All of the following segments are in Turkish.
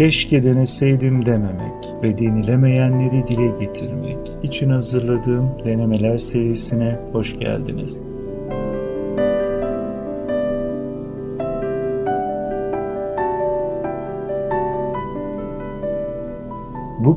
keşke deneseydim dememek ve denilemeyenleri dile getirmek için hazırladığım denemeler serisine hoş geldiniz.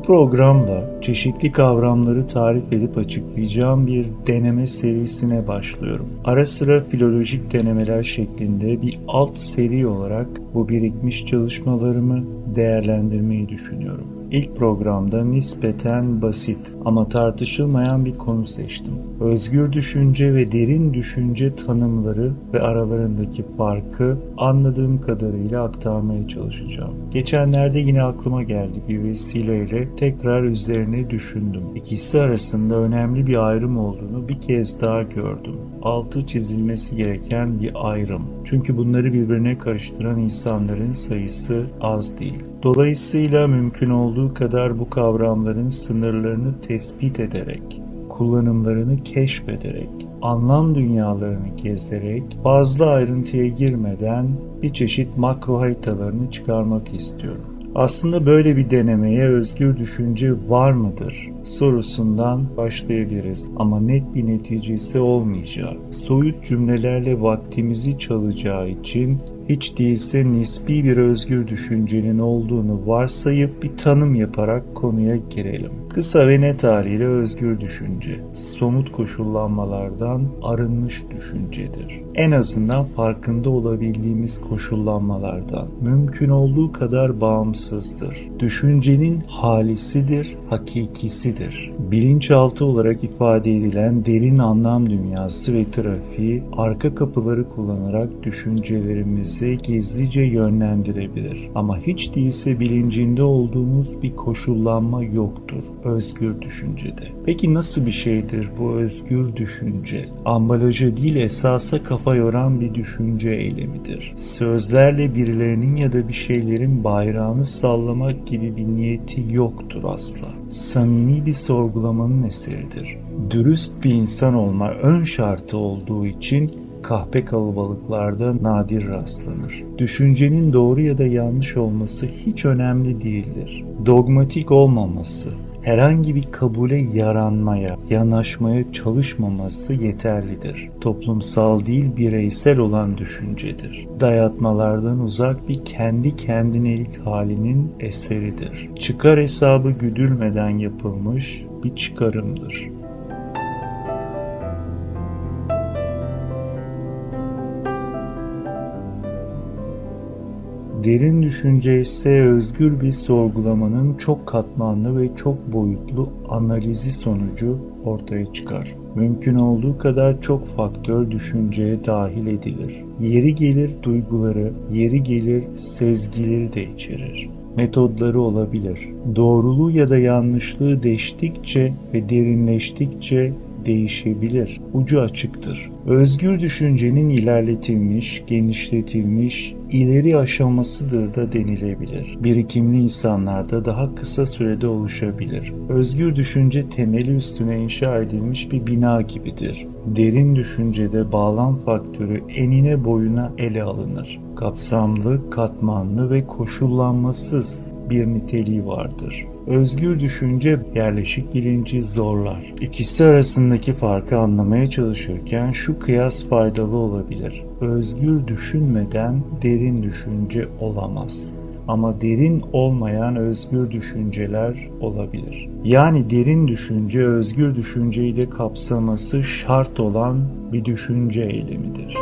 Programda çeşitli kavramları tarif edip açıklayacağım bir deneme serisine başlıyorum. Ara sıra filolojik denemeler şeklinde bir alt seri olarak bu birikmiş çalışmalarımı değerlendirmeyi düşünüyorum. İlk programda nispeten basit ama tartışılmayan bir konu seçtim. Özgür düşünce ve derin düşünce tanımları ve aralarındaki farkı anladığım kadarıyla aktarmaya çalışacağım. Geçenlerde yine aklıma geldi bir vesileyle tekrar üzerine düşündüm. İkisi arasında önemli bir ayrım olduğunu bir kez daha gördüm. Altı çizilmesi gereken bir ayrım. Çünkü bunları birbirine karıştıran insanların sayısı az değil. Dolayısıyla mümkün olduğu kadar bu kavramların sınırlarını tespit ederek, kullanımlarını keşfederek, anlam dünyalarını gezerek, fazla ayrıntıya girmeden bir çeşit makro haritalarını çıkarmak istiyorum. Aslında böyle bir denemeye özgür düşünce var mıdır sorusundan başlayabiliriz ama net bir neticesi olmayacak. Soyut cümlelerle vaktimizi çalacağı için hiç değilse nispi bir özgür düşüncenin olduğunu varsayıp bir tanım yaparak konuya girelim. Kısa ve net haliyle özgür düşünce, somut koşullanmalardan arınmış düşüncedir. En azından farkında olabildiğimiz koşullanmalardan mümkün olduğu kadar bağımsızdır. Düşüncenin halisidir, hakikisidir. Bilinçaltı olarak ifade edilen derin anlam dünyası ve trafiği arka kapıları kullanarak düşüncelerimizi gizlice yönlendirebilir. Ama hiç değilse bilincinde olduğumuz bir koşullanma yoktur özgür düşüncede. Peki nasıl bir şeydir bu özgür düşünce? Ambalajı değil esasa kafa yoran bir düşünce eylemidir. Sözlerle birilerinin ya da bir şeylerin bayrağını sallamak gibi bir niyeti yoktur asla. Samimi bir sorgulamanın eseridir. Dürüst bir insan olma ön şartı olduğu için kahpe kalabalıklarda nadir rastlanır. Düşüncenin doğru ya da yanlış olması hiç önemli değildir. Dogmatik olmaması, herhangi bir kabule yaranmaya, yanaşmaya çalışmaması yeterlidir. Toplumsal değil bireysel olan düşüncedir. Dayatmalardan uzak bir kendi kendinelik halinin eseridir. Çıkar hesabı güdülmeden yapılmış bir çıkarımdır. Derin düşünce ise özgür bir sorgulamanın çok katmanlı ve çok boyutlu analizi sonucu ortaya çıkar. Mümkün olduğu kadar çok faktör düşünceye dahil edilir. Yeri gelir duyguları, yeri gelir sezgileri de içerir metodları olabilir. Doğruluğu ya da yanlışlığı deştikçe ve derinleştikçe değişebilir. Ucu açıktır. Özgür düşüncenin ilerletilmiş, genişletilmiş, ileri aşamasıdır da denilebilir. Birikimli insanlarda daha kısa sürede oluşabilir. Özgür düşünce temeli üstüne inşa edilmiş bir bina gibidir. Derin düşüncede bağlam faktörü enine boyuna ele alınır. Kapsamlı, katmanlı ve koşullanmasız bir niteliği vardır. Özgür düşünce yerleşik bilinci zorlar. İkisi arasındaki farkı anlamaya çalışırken şu kıyas faydalı olabilir. Özgür düşünmeden derin düşünce olamaz ama derin olmayan özgür düşünceler olabilir. Yani derin düşünce özgür düşünceyi de kapsaması şart olan bir düşünce eylemidir.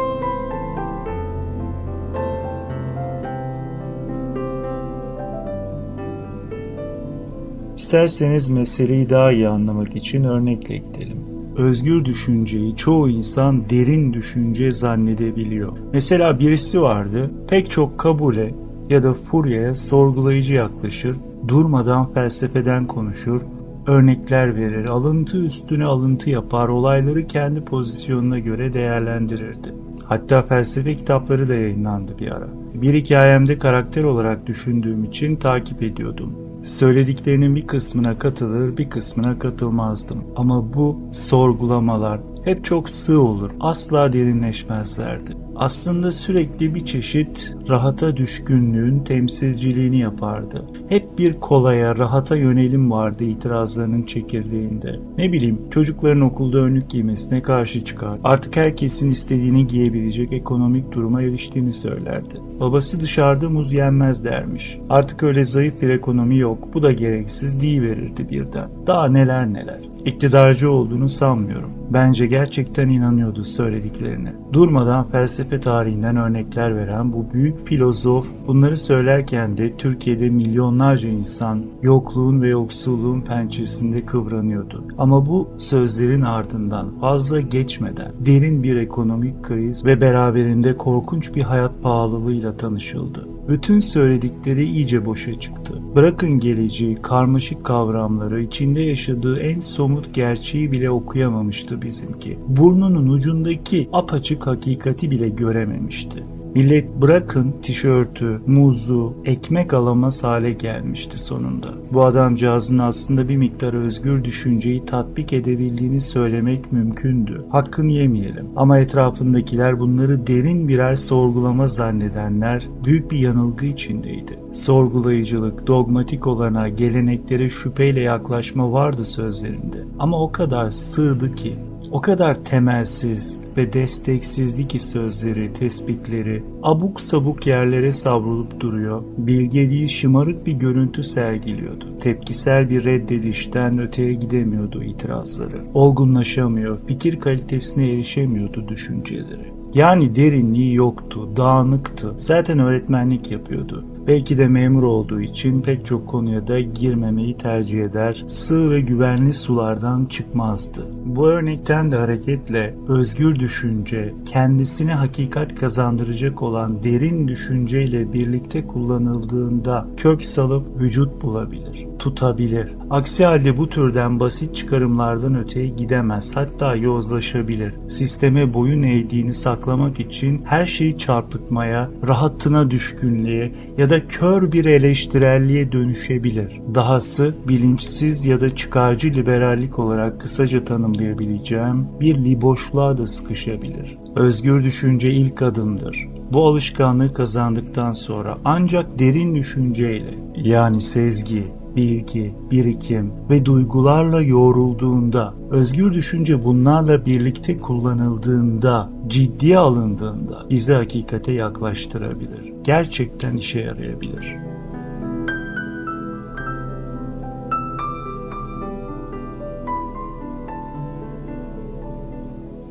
İsterseniz meseleyi daha iyi anlamak için örnekle gidelim. Özgür düşünceyi çoğu insan derin düşünce zannedebiliyor. Mesela birisi vardı, pek çok kabule ya da furyaya sorgulayıcı yaklaşır, durmadan felsefeden konuşur, örnekler verir, alıntı üstüne alıntı yapar, olayları kendi pozisyonuna göre değerlendirirdi. Hatta felsefe kitapları da yayınlandı bir ara. Bir hikayemde karakter olarak düşündüğüm için takip ediyordum. Söylediklerinin bir kısmına katılır, bir kısmına katılmazdım. Ama bu sorgulamalar hep çok sığ olur, asla derinleşmezlerdi. Aslında sürekli bir çeşit rahata düşkünlüğün temsilciliğini yapardı. Hep bir kolaya, rahata yönelim vardı itirazlarının çekirdeğinde. Ne bileyim çocukların okulda önlük giymesine karşı çıkar. Artık herkesin istediğini giyebilecek ekonomik duruma eriştiğini söylerdi. Babası dışarıda muz yenmez dermiş. Artık öyle zayıf bir ekonomi yok. Bu da gereksiz verirdi birden. Daha neler neler. İktidarcı olduğunu sanmıyorum. Bence gerçekten inanıyordu söylediklerine. Durmadan felsefe tarihinden örnekler veren bu büyük filozof bunları söylerken de Türkiye'de milyonlarca insan yokluğun ve yoksulluğun pençesinde kıvranıyordu. Ama bu sözlerin ardından fazla geçmeden derin bir ekonomik kriz ve beraberinde korkunç bir hayat pahalılığıyla tanışıldı. Bütün söyledikleri iyice boşa çıktı. Bırakın geleceği, karmaşık kavramları, içinde yaşadığı en somut gerçeği bile okuyamamıştı bizimki. Burnunun ucundaki apaçık hakikati bile görememişti. Millet bırakın tişörtü, muzu, ekmek alamaz hale gelmişti sonunda. Bu adamcağızın aslında bir miktar özgür düşünceyi tatbik edebildiğini söylemek mümkündü. Hakkını yemeyelim. Ama etrafındakiler bunları derin birer sorgulama zannedenler büyük bir yanılgı içindeydi. Sorgulayıcılık, dogmatik olana, geleneklere şüpheyle yaklaşma vardı sözlerinde. Ama o kadar sığdı ki o kadar temelsiz ve desteksizdi ki sözleri, tespitleri abuk sabuk yerlere savrulup duruyor, bilge değil şımarık bir görüntü sergiliyordu. Tepkisel bir reddedişten öteye gidemiyordu itirazları. Olgunlaşamıyor, fikir kalitesine erişemiyordu düşünceleri. Yani derinliği yoktu, dağınıktı. Zaten öğretmenlik yapıyordu. Belki de memur olduğu için pek çok konuya da girmemeyi tercih eder, sığ ve güvenli sulardan çıkmazdı. Bu örnekten de hareketle özgür düşünce, kendisine hakikat kazandıracak olan derin düşünceyle birlikte kullanıldığında kök salıp vücut bulabilir, tutabilir. Aksi halde bu türden basit çıkarımlardan öteye gidemez, hatta yozlaşabilir. Sisteme boyun eğdiğini saklamak için her şeyi çarpıtmaya, rahatına düşkünlüğe ya da kör bir eleştirelliğe dönüşebilir. Dahası bilinçsiz ya da çıkarcı liberallik olarak kısaca tanımlayabileceğim bir liboşluğa da sıkışabilir. Özgür düşünce ilk adımdır. Bu alışkanlığı kazandıktan sonra ancak derin düşünceyle yani sezgi, bilgi, birikim ve duygularla yoğrulduğunda, özgür düşünce bunlarla birlikte kullanıldığında, ciddiye alındığında bizi hakikate yaklaştırabilir. Gerçekten işe yarayabilir.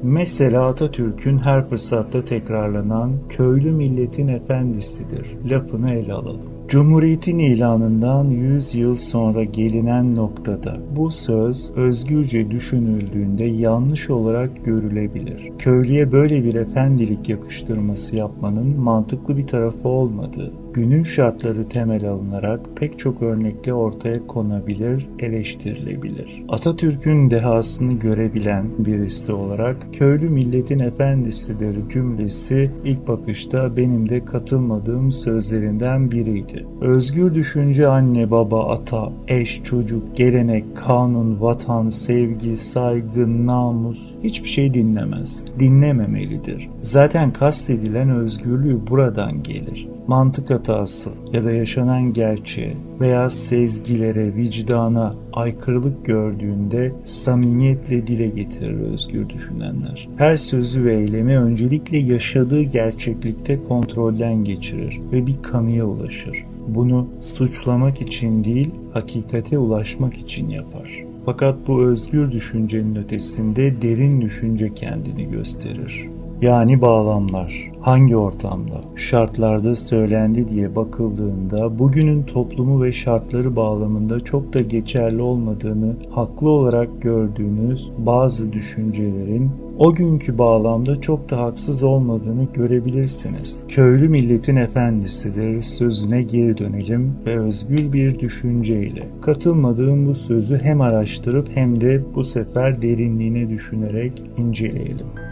Mesela Atatürk'ün her fırsatta tekrarlanan köylü milletin efendisidir lafını ele alalım. Cumhuriyetin ilanından 100 yıl sonra gelinen noktada bu söz özgürce düşünüldüğünde yanlış olarak görülebilir. Köylüye böyle bir efendilik yakıştırması yapmanın mantıklı bir tarafı olmadığı, günün şartları temel alınarak pek çok örnekle ortaya konabilir, eleştirilebilir. Atatürk'ün dehasını görebilen birisi olarak köylü milletin efendisidir cümlesi ilk bakışta benim de katılmadığım sözlerinden biriydi. Özgür düşünce anne, baba, ata, eş, çocuk, gelenek, kanun, vatan, sevgi, saygı, namus hiçbir şey dinlemez. Dinlememelidir. Zaten kastedilen özgürlüğü buradan gelir mantık hatası ya da yaşanan gerçeğe veya sezgilere, vicdana aykırılık gördüğünde samimiyetle dile getirir özgür düşünenler. Her sözü ve eylemi öncelikle yaşadığı gerçeklikte kontrolden geçirir ve bir kanıya ulaşır. Bunu suçlamak için değil, hakikate ulaşmak için yapar. Fakat bu özgür düşüncenin ötesinde derin düşünce kendini gösterir. Yani bağlamlar hangi ortamda, şartlarda söylendi diye bakıldığında bugünün toplumu ve şartları bağlamında çok da geçerli olmadığını haklı olarak gördüğünüz bazı düşüncelerin o günkü bağlamda çok da haksız olmadığını görebilirsiniz. Köylü milletin efendisidir sözüne geri dönelim ve özgür bir düşünceyle. Katılmadığım bu sözü hem araştırıp hem de bu sefer derinliğine düşünerek inceleyelim.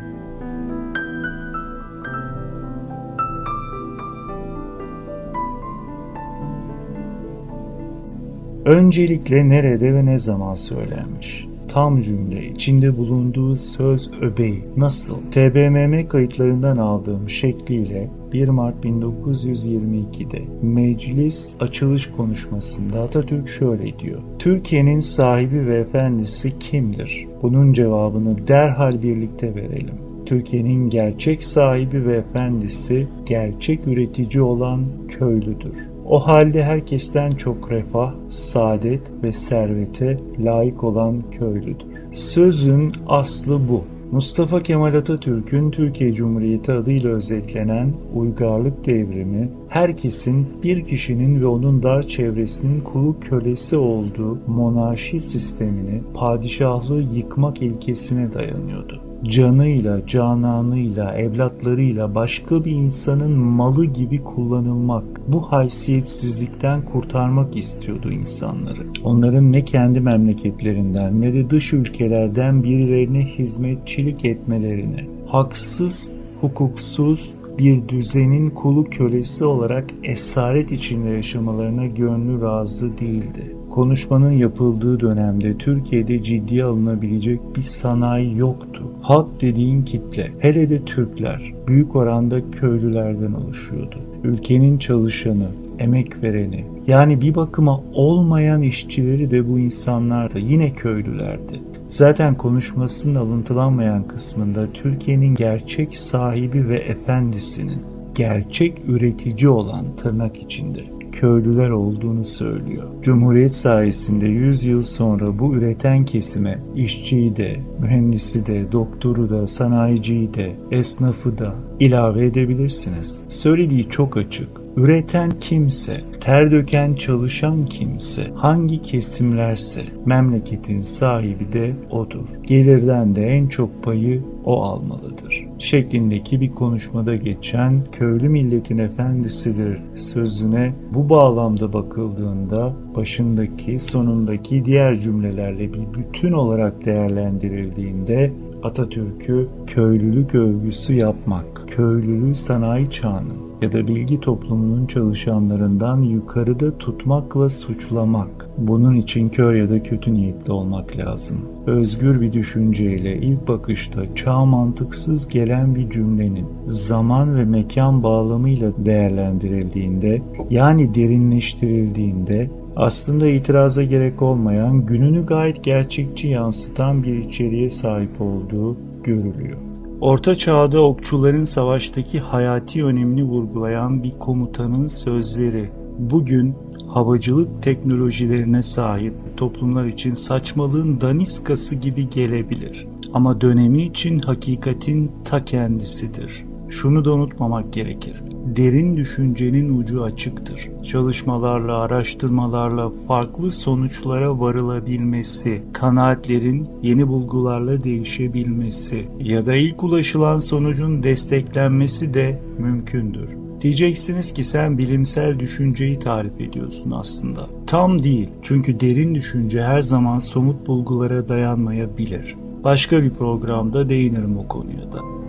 Öncelikle nerede ve ne zaman söylenmiş? tam cümle, içinde bulunduğu söz öbeği nasıl? TBMM kayıtlarından aldığım şekliyle 1 Mart 1922'de meclis açılış konuşmasında Atatürk şöyle diyor. Türkiye'nin sahibi ve efendisi kimdir? Bunun cevabını derhal birlikte verelim. Türkiye'nin gerçek sahibi ve efendisi gerçek üretici olan köylüdür. O halde herkesten çok refah, saadet ve servete layık olan köylüdür. Sözün aslı bu. Mustafa Kemal Atatürk'ün Türkiye Cumhuriyeti adıyla özetlenen uygarlık devrimi, herkesin bir kişinin ve onun dar çevresinin kulu kölesi olduğu monarşi sistemini, padişahlığı yıkmak ilkesine dayanıyordu canıyla, cananıyla, evlatlarıyla başka bir insanın malı gibi kullanılmak, bu haysiyetsizlikten kurtarmak istiyordu insanları. Onların ne kendi memleketlerinden ne de dış ülkelerden birilerine hizmetçilik etmelerini, haksız, hukuksuz, bir düzenin kulu kölesi olarak esaret içinde yaşamalarına gönlü razı değildi. Konuşmanın yapıldığı dönemde Türkiye'de ciddiye alınabilecek bir sanayi yoktu. Halk dediğin kitle, hele de Türkler, büyük oranda köylülerden oluşuyordu. Ülkenin çalışanı, emek vereni, yani bir bakıma olmayan işçileri de bu insanlar da yine köylülerdi. Zaten konuşmasının alıntılanmayan kısmında Türkiye'nin gerçek sahibi ve efendisinin gerçek üretici olan tırnak içinde köylüler olduğunu söylüyor. Cumhuriyet sayesinde 100 yıl sonra bu üreten kesime işçiyi de, mühendisi de, doktoru da, sanayiciyi de, esnafı da ilave edebilirsiniz. Söylediği çok açık. Üreten kimse, ter döken çalışan kimse, hangi kesimlerse memleketin sahibi de odur. Gelirden de en çok payı o almalıdır. Şeklindeki bir konuşmada geçen köylü milletin efendisidir sözüne bu bağlamda bakıldığında başındaki sonundaki diğer cümlelerle bir bütün olarak değerlendirildiğinde Atatürk'ü köylülük övgüsü yapmak, köylülüğü sanayi çağının ya da bilgi toplumunun çalışanlarından yukarıda tutmakla suçlamak. Bunun için kör ya da kötü niyetli olmak lazım. Özgür bir düşünceyle ilk bakışta çağ mantıksız gelen bir cümlenin zaman ve mekan bağlamıyla değerlendirildiğinde yani derinleştirildiğinde aslında itiraza gerek olmayan gününü gayet gerçekçi yansıtan bir içeriğe sahip olduğu görülüyor. Orta çağda okçuların savaştaki hayati önemini vurgulayan bir komutanın sözleri bugün havacılık teknolojilerine sahip toplumlar için saçmalığın daniskası gibi gelebilir. Ama dönemi için hakikatin ta kendisidir. Şunu da unutmamak gerekir. Derin düşüncenin ucu açıktır. Çalışmalarla, araştırmalarla farklı sonuçlara varılabilmesi, kanaatlerin yeni bulgularla değişebilmesi ya da ilk ulaşılan sonucun desteklenmesi de mümkündür. Diyeceksiniz ki sen bilimsel düşünceyi tarif ediyorsun aslında. Tam değil. Çünkü derin düşünce her zaman somut bulgulara dayanmayabilir. Başka bir programda değinirim o konuya da.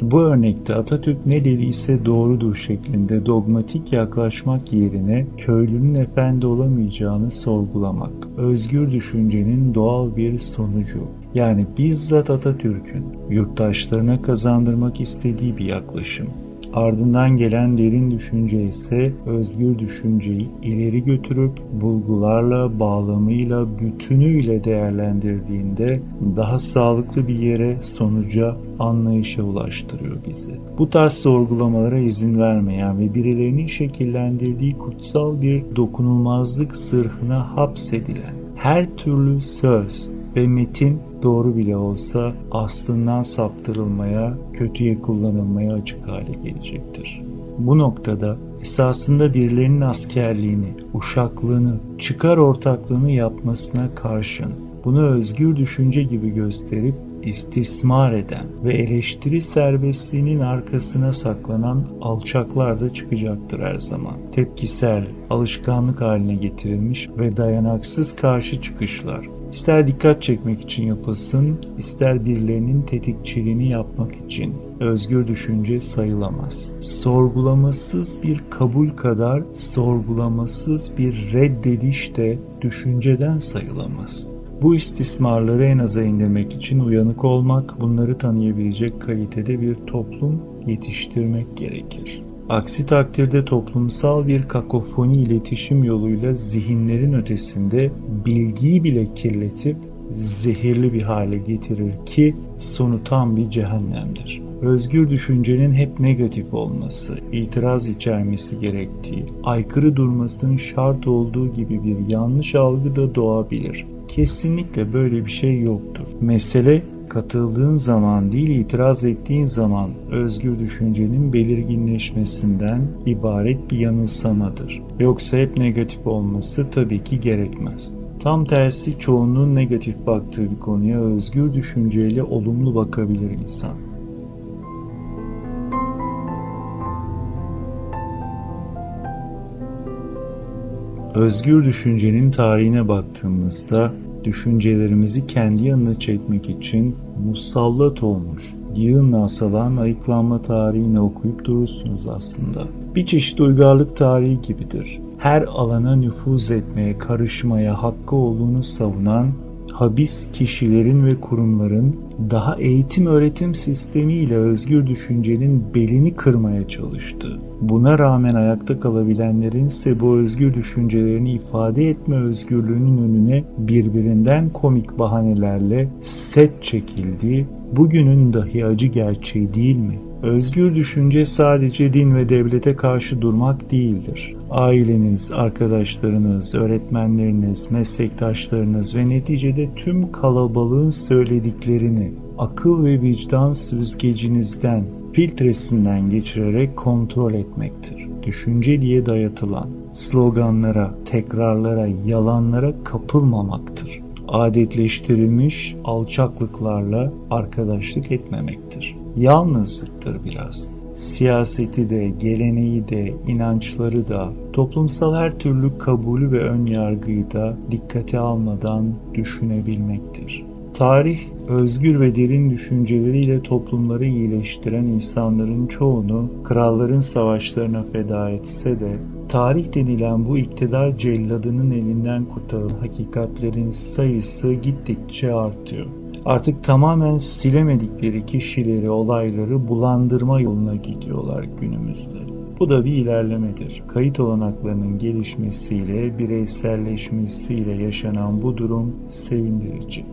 Bu örnekte Atatürk ne dediyse doğrudur şeklinde dogmatik yaklaşmak yerine köylünün efendi olamayacağını sorgulamak, özgür düşüncenin doğal bir sonucu. Yani bizzat Atatürk'ün yurttaşlarına kazandırmak istediği bir yaklaşım. Ardından gelen derin düşünce ise özgür düşünceyi ileri götürüp bulgularla, bağlamıyla, bütünüyle değerlendirdiğinde daha sağlıklı bir yere, sonuca, anlayışa ulaştırıyor bizi. Bu tarz sorgulamalara izin vermeyen ve birilerinin şekillendirdiği kutsal bir dokunulmazlık zırhına hapsedilen her türlü söz ve metin doğru bile olsa aslından saptırılmaya, kötüye kullanılmaya açık hale gelecektir. Bu noktada esasında birilerinin askerliğini, uşaklığını, çıkar ortaklığını yapmasına karşın bunu özgür düşünce gibi gösterip istismar eden ve eleştiri serbestliğinin arkasına saklanan alçaklar da çıkacaktır her zaman. Tepkisel, alışkanlık haline getirilmiş ve dayanaksız karşı çıkışlar İster dikkat çekmek için yapasın, ister birilerinin tetikçiliğini yapmak için. Özgür düşünce sayılamaz. Sorgulamasız bir kabul kadar sorgulamasız bir reddediş de düşünceden sayılamaz. Bu istismarları en aza indirmek için uyanık olmak, bunları tanıyabilecek kalitede bir toplum yetiştirmek gerekir. Aksi takdirde toplumsal bir kakofoni iletişim yoluyla zihinlerin ötesinde bilgiyi bile kirletip zehirli bir hale getirir ki sonu tam bir cehennemdir. Özgür düşüncenin hep negatif olması, itiraz içermesi gerektiği, aykırı durmasının şart olduğu gibi bir yanlış algı da doğabilir. Kesinlikle böyle bir şey yoktur. Mesele katıldığın zaman değil itiraz ettiğin zaman özgür düşüncenin belirginleşmesinden ibaret bir yanılsamadır. Yoksa hep negatif olması tabii ki gerekmez. Tam tersi çoğunluğun negatif baktığı bir konuya özgür düşünceyle olumlu bakabilir insan. Özgür düşüncenin tarihine baktığımızda düşüncelerimizi kendi yanına çekmek için musallat olmuş, yığınla asalan ayıklanma tarihini okuyup durursunuz aslında. Bir çeşit uygarlık tarihi gibidir. Her alana nüfuz etmeye, karışmaya hakkı olduğunu savunan habis kişilerin ve kurumların daha eğitim öğretim sistemiyle özgür düşüncenin belini kırmaya çalıştı. Buna rağmen ayakta kalabilenlerin ise bu özgür düşüncelerini ifade etme özgürlüğünün önüne birbirinden komik bahanelerle set çekildiği bugünün dahi acı gerçeği değil mi? Özgür düşünce sadece din ve devlete karşı durmak değildir. Aileniz, arkadaşlarınız, öğretmenleriniz, meslektaşlarınız ve neticede tüm kalabalığın söylediklerini akıl ve vicdan süzgecinizden, filtresinden geçirerek kontrol etmektir. Düşünce diye dayatılan sloganlara, tekrarlara, yalanlara kapılmamaktır. Adetleştirilmiş alçaklıklarla arkadaşlık etmemektir yalnızlıktır biraz. Siyaseti de, geleneği de, inançları da, toplumsal her türlü kabulü ve ön yargıyı da dikkate almadan düşünebilmektir. Tarih, özgür ve derin düşünceleriyle toplumları iyileştiren insanların çoğunu kralların savaşlarına feda etse de, tarih denilen bu iktidar celladının elinden kurtarılan hakikatlerin sayısı gittikçe artıyor artık tamamen silemedikleri kişileri, olayları bulandırma yoluna gidiyorlar günümüzde. Bu da bir ilerlemedir. Kayıt olanaklarının gelişmesiyle, bireyselleşmesiyle yaşanan bu durum sevindirici.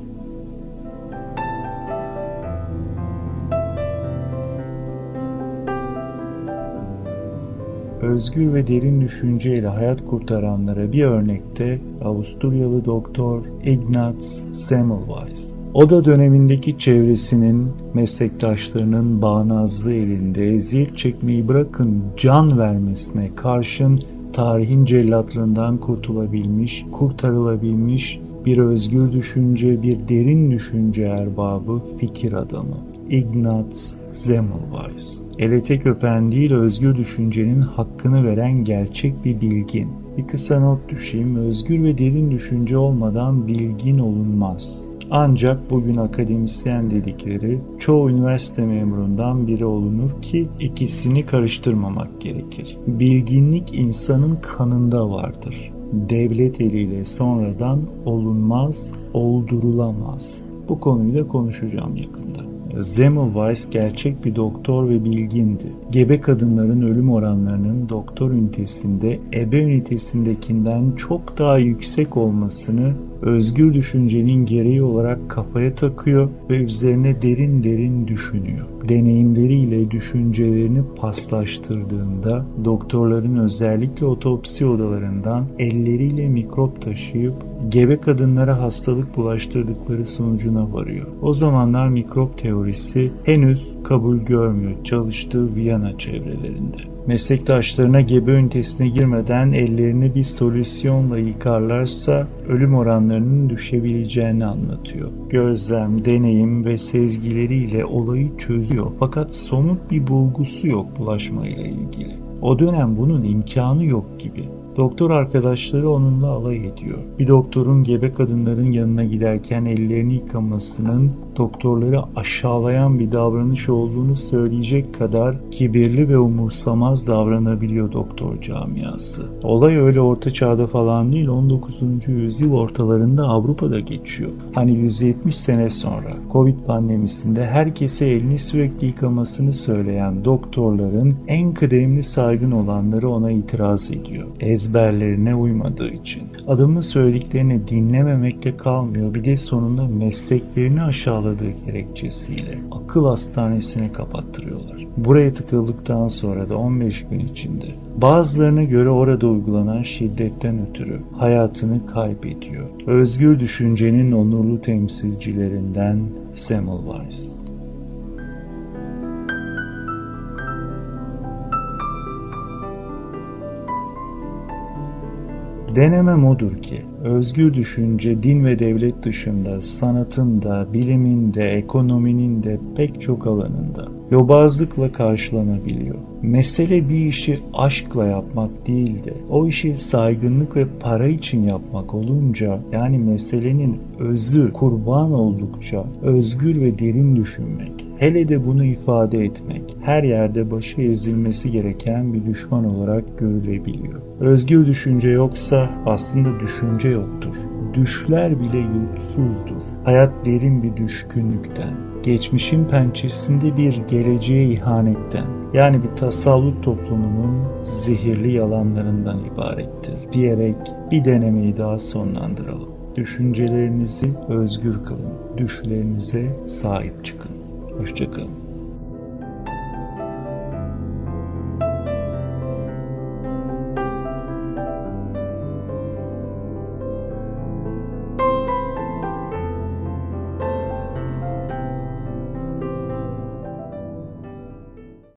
Özgür ve derin düşünceyle hayat kurtaranlara bir örnekte Avusturyalı doktor Ignaz Semmelweis. O da dönemindeki çevresinin, meslektaşlarının bağnazlığı elinde eziyet çekmeyi bırakın can vermesine karşın tarihin cellatlığından kurtulabilmiş, kurtarılabilmiş bir özgür düşünce, bir derin düşünce erbabı, fikir adamı. Ignaz Semmelweis. Ele tek öpen değil, özgür düşüncenin hakkını veren gerçek bir bilgin. Bir kısa not düşeyim, özgür ve derin düşünce olmadan bilgin olunmaz. Ancak bugün akademisyen dedikleri çoğu üniversite memurundan biri olunur ki ikisini karıştırmamak gerekir. Bilginlik insanın kanında vardır. Devlet eliyle sonradan olunmaz, oldurulamaz. Bu konuyu da konuşacağım yakında. Semmelweis gerçek bir doktor ve bilgindi. Gebe kadınların ölüm oranlarının doktor ünitesinde ebe ünitesindekinden çok daha yüksek olmasını özgür düşüncenin gereği olarak kafaya takıyor ve üzerine derin derin düşünüyor. Deneyimleriyle düşüncelerini paslaştırdığında doktorların özellikle otopsi odalarından elleriyle mikrop taşıyıp gebe kadınlara hastalık bulaştırdıkları sonucuna varıyor. O zamanlar mikrop teorisi henüz kabul görmüyor çalıştığı Viyana çevrelerinde meslektaşlarına gebe ünitesine girmeden ellerini bir solüsyonla yıkarlarsa ölüm oranlarının düşebileceğini anlatıyor. Gözlem, deneyim ve sezgileriyle olayı çözüyor fakat somut bir bulgusu yok bulaşmayla ilgili. O dönem bunun imkanı yok gibi. Doktor arkadaşları onunla alay ediyor. Bir doktorun gebe kadınların yanına giderken ellerini yıkamasının doktorları aşağılayan bir davranış olduğunu söyleyecek kadar kibirli ve umursamaz davranabiliyor doktor camiası. Olay öyle orta çağda falan değil 19. yüzyıl ortalarında Avrupa'da geçiyor. Hani 170 sene sonra Covid pandemisinde herkese elini sürekli yıkamasını söyleyen doktorların en kıdemli saygın olanları ona itiraz ediyor. Ezberlerine uymadığı için. Adamın söylediklerini dinlememekle kalmıyor bir de sonunda mesleklerini aşağıladığı gerekçesiyle akıl hastanesine kapattırıyorlar. Buraya tıkıldıktan sonra da 15 gün içinde bazılarına göre orada uygulanan şiddetten ötürü hayatını kaybediyor. Özgür düşüncenin onurlu temsilcilerinden Semmelweis. Denemem odur ki, özgür düşünce din ve devlet dışında sanatın da, bilimin de, ekonominin de pek çok alanında yobazlıkla karşılanabiliyor. Mesele bir işi aşkla yapmak değil de o işi saygınlık ve para için yapmak olunca yani meselenin özü kurban oldukça özgür ve derin düşünmek hele de bunu ifade etmek her yerde başı ezilmesi gereken bir düşman olarak görülebiliyor. Özgür düşünce yoksa aslında düşünce yoktur. Düşler bile yurtsuzdur. Hayat derin bir düşkünlükten, geçmişin pençesinde bir geleceğe ihanetten yani bir tasavvuf toplumunun zehirli yalanlarından ibarettir diyerek bir denemeyi daha sonlandıralım. Düşüncelerinizi özgür kılın, düşlerinize sahip çıkın. Hoşçakalın.